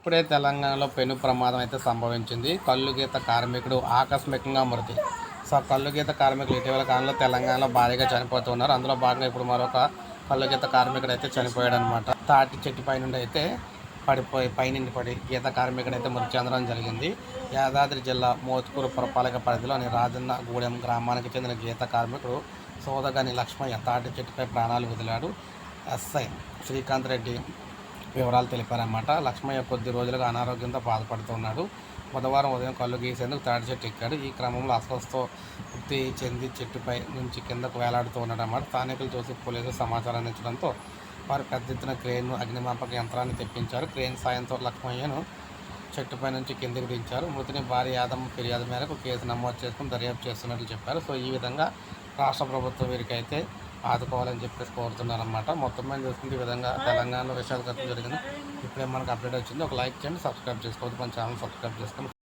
ఇప్పుడే తెలంగాణలో పెను ప్రమాదం అయితే సంభవించింది. కళ్ళు గీత కార్మికుడు ఆకస్మికంగా మృతి. సో కళ్ళు గీత కార్మికులు ఇటీవల కాలంలో తెలంగాణలో భారీగా చనిపోతున్నారు. అందులో భాగంగా ఇప్పుడు మరొక కళ్ళు గీత కార్మికుడు అయితే చనిపోయాడు అనమాట తాటి చెట్టు పై నుండి అయితే పడిపోయి పైనుండి పడి గీత కార్మికుడు అయితే మృతి చెందడం జరిగింది. యాదాద్రి జిల్లా మోత్కూరు పురపాలక పరిధిలోని రాజన్న గూడెం గ్రామానికి చెందిన గీత కార్మికుడు సోదగని లక్ష్మయ్య తాటి చెట్టుపై ప్రాణాలు వదిలాడు. ఎస్ఐ శ్రీకాంత్ రెడ్డి వివరాలు తెలిపారన్నమాట. లక్ష్మయ్య కొద్ది రోజులుగా అనారోగ్యంతో బాధపడుతున్నాడు బుధవారం ఉదయం కళ్ళు గీసేందుకు తాడి చెట్టు ఎక్కాడు. ఈ క్రమంలో అస్వస్థ వృత్తి చెంది చెట్టుపై నుంచి కిందకు వేలాడుతూ ఉన్నాడన్నమాట. స్థానికులు చూసి పోలీసులు సమాచారం అందించడంతో వారు పెద్ద ఎత్తున క్రేన్ను అగ్నిమాపక యంత్రాన్ని తెప్పించారు. క్రేన్ సాయంతో లక్ష్మయ్యను చెట్టుపై నుంచి కిందికి దించారు. మృతిని భారీ యాదమ్మ ఫిర్యాదు మేరకు కేసు నమోదు చేసుకుని దర్యాప్తు చేస్తున్నట్లు చెప్పారు. సో ఈ విధంగా రాష్ట్ర ప్రభుత్వం వీరికైతే ఆదుకోవాలని చెప్పేసి కోరుతున్నారనమాట మొత్తం మీద చూసుకుంటే ఈ విధంగా తెలంగాణలో విషయాలు జరిగింది. ఇప్పుడే మనకు అప్డేట్ వచ్చింది. ఒక లైక్ చేయండి సబ్స్క్రైబ్ చేసుకోవద్దు. మన ఛానల్ సబ్స్క్రైబ్ చేసుకొని